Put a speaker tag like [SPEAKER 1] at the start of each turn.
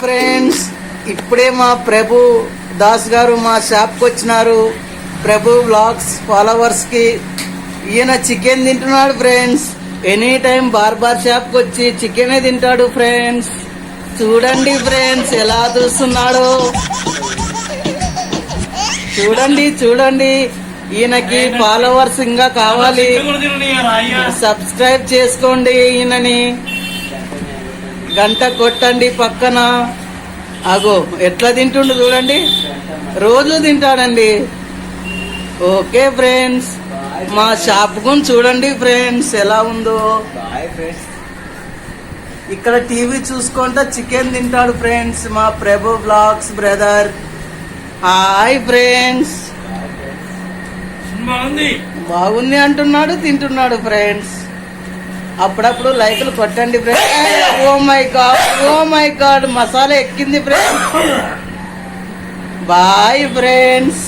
[SPEAKER 1] Friends ఇప్పుడే మా ప్రభు దాస్ గారు మా షాప్కి వచ్చినారు. ప్రభు బ్లాగ్స్ ఫాలోవర్స్కి ఈయన చికెన్ తింటున్నాడు friends any time bar bar షాప్కి వచ్చి చికెనే తింటాడు ఫ్రెండ్స్ చూడండి ఫ్రెండ్స్ ఎలా చూస్తున్నాడు. చూడండి చూడండి. ఈయనకి ఫాలోవర్స్ ఇంకా కావాలి. సబ్స్క్రైబ్ చేసుకోండి ఈయనని. గంట కొట్టండి పక్కన. అగో ఎట్లా తింటుండు చూడండి. రోజు తింటాడండి. ఓకే ఫ్రెండ్స్ మా షాప్ గుని చూడండి ఫ్రెండ్స్ ఎలా ఉందో. ఇక్కడ టీవీ చూసుకుంటా చికెన్ తింటాడు ఫ్రెండ్స్ మా Prabhu blogs brother hi friends
[SPEAKER 2] బాగుంది
[SPEAKER 1] బాగుంది అంటున్నాడు తింటున్నాడు ఫ్రెండ్స్ అప్పుడప్పుడు లైట్లు కొట్టండి friends oh my god oh my god masala ఎక్కింది ఫ్రెండ్ బాయ్ ఫ్రెండ్స్